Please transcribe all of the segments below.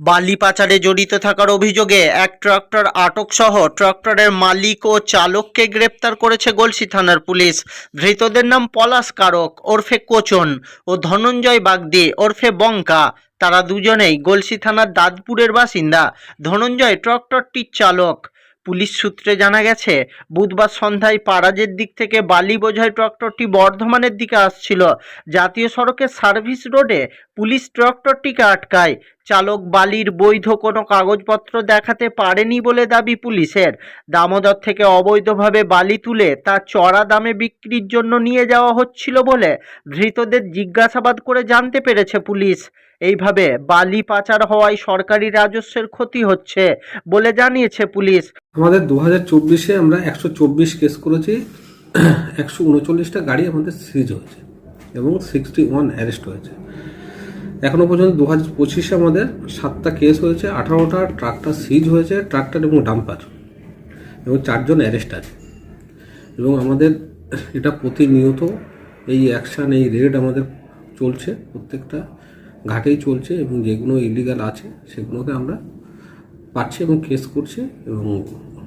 বালি পাচারে জড়িত থাকার অভিযোগে এক ট্রাক্টর আটক সহ ট্রাক্টরের মালিক ও চালককে গ্রেপ্তার করেছে গলসি থানার পুলিশ। ধৃতদের নাম পলাশ কারক, ওরফে কোচন ও ধনঞ্জয় বাগদি, ওরফে বঙ্কা। তারা দুজনেই গলসি থানার দাদপুরের বাসিন্দা। ধনঞ্জয় ট্রাক্টরটির চালক। পুলিশ সূত্রে জানা গেছে, বুধবার সন্ধ্যায় পারাজের দিক থেকে বালি বোঝাই ট্রাক্টরটি বর্ধমানের দিকে আসছিল। জাতীয় সড়কের সার্ভিস রোডে পুলিশ ট্রাক্টরটিকে আটকায়। চালক বালির বৈধ কোনো কাগজপত্র দেখাতে পারেনি বলে দাবি পুলিশের। দামোদর থেকে অবৈধভাবে বালি তুলে তা চড়া দামে বিক্রির জন্য নিয়ে যাওয়া হচ্ছিল বলে ধৃতদের জিজ্ঞাসাবাদ করে জানতে পেরেছে পুলিশ। এইভাবে বালি পাচার হওয়ায় সরকারি রাজস্বের ক্ষতি হচ্ছে বলে জানিয়েছে পুলিশ। আমাদের দু হাজার চব্বিশে আমরা একশো চব্বিশ কেস করেছি, একশো উনচল্লিশটা গাড়ি আমাদের সিজ হয়েছে এবং সিক্সটি ওয়ান অ্যারেস্ট হয়েছে। এখনও পর্যন্ত দু হাজার পঁচিশে আমাদের সাতটা কেস হয়েছে, আঠারোটা ট্রাকটা সিজ হয়েছে ট্রাক্টর এবং ডাম্পার এবং চারজন অ্যারেস্ট আছে। এবং আমাদের এটা প্রতিনিয়ত এই অ্যাকশান এই রেড আমাদের চলছে, প্রত্যেকটা ঘাটেই চলছে এবং যেগুলো ইলিগাল আছে, সেগুলোকে আমরা পাচ্ছে এবং কেস করছে এবং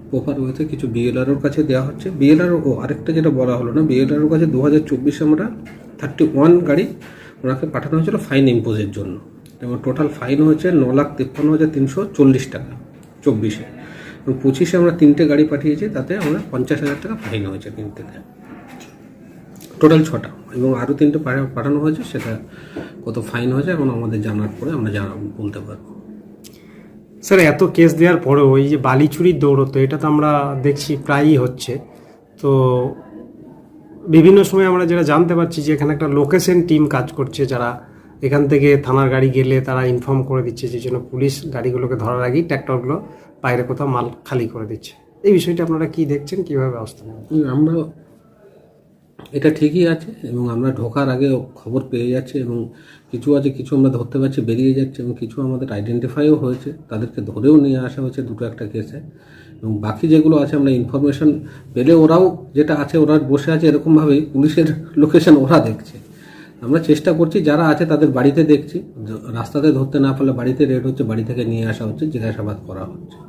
প্রপার ওয়েতে কিছু বিএলআরওর কাছে দেওয়া হচ্ছে। বিএলআর ও আরেকটা যেটা বলা হলো না বিএলআরওর কাছে দু হাজার চব্বিশে আমরা থার্টি ওয়ান গাড়ি ওনাকে পাঠানো হয়েছিল ফাইন ইম্পোজের জন্য। এবং টোটাল ফাইন হয়েছে ন লাখ তিপ্পান্ন হাজার তিনশো চল্লিশ টাকা, চব্বিশে। এবং পঁচিশে আমরা তিনটে গাড়ি পাঠিয়েছি, তাতে আমরা পঞ্চাশ হাজার টাকা ফাইন হয়েছে তিন থেকে টোটাল ছটা। এবং আরও তিনটে পাঠানো হয়েছে, সেটা কত ফাইন হয়েছে এখন আমাদের জানার পরে আমরা জানা বলতে পারব। স্যার, এত কেস দেওয়ার পরেও ওই যে বালি চুরির দৌড়তো এটা তো আমরা দেখছি প্রায়ই হচ্ছে। তো বিভিন্ন সময় আমরা যেটা জানতে পারছি যে এখানে একটা লোকেশন টিম কাজ করছে যারা এখান থেকে থানার গাড়ি গেলে তারা ইনফর্ম করে দিচ্ছে যে জন্য পুলিশ গাড়িগুলোকে ধরার আগেই ট্র্যাক্টরগুলো বাইরে কোথাও মাল খালি করে দিচ্ছে। এই বিষয়টা আপনারা কি দেখছেন? কীভাবে ব্যবস্থা নেবেন? আমরা এটা ঠিকই আছে এবং আমরা ঢোকার আগে খবর পেয়ে যাচ্ছে এবং কিছু আছে, কিছু আমরা ধরতে পারছি, বেরিয়ে যাচ্ছে এবং কিছু আমাদের আইডেন্টিফাইও হয়েছে, তাদেরকে ধরেও নিয়ে আসা হয়েছে দুটো একটা কেসে এবং বাকি যেগুলো আছে, আমরা ইনফরমেশন পেলে ওরাও যেটা আছে, ওরা বসে আছে এরকমভাবেই পুলিশের লোকেশন ওরা দেখছে। আমরা চেষ্টা করছি, যারা আছে তাদের বাড়িতে দেখছি রাস্তাতে ধরতে না পারলে বাড়িতে রেড হচ্ছে, বাড়ি থেকে নিয়ে আসা হচ্ছে, জিজ্ঞাসাবাদ করা হচ্ছে।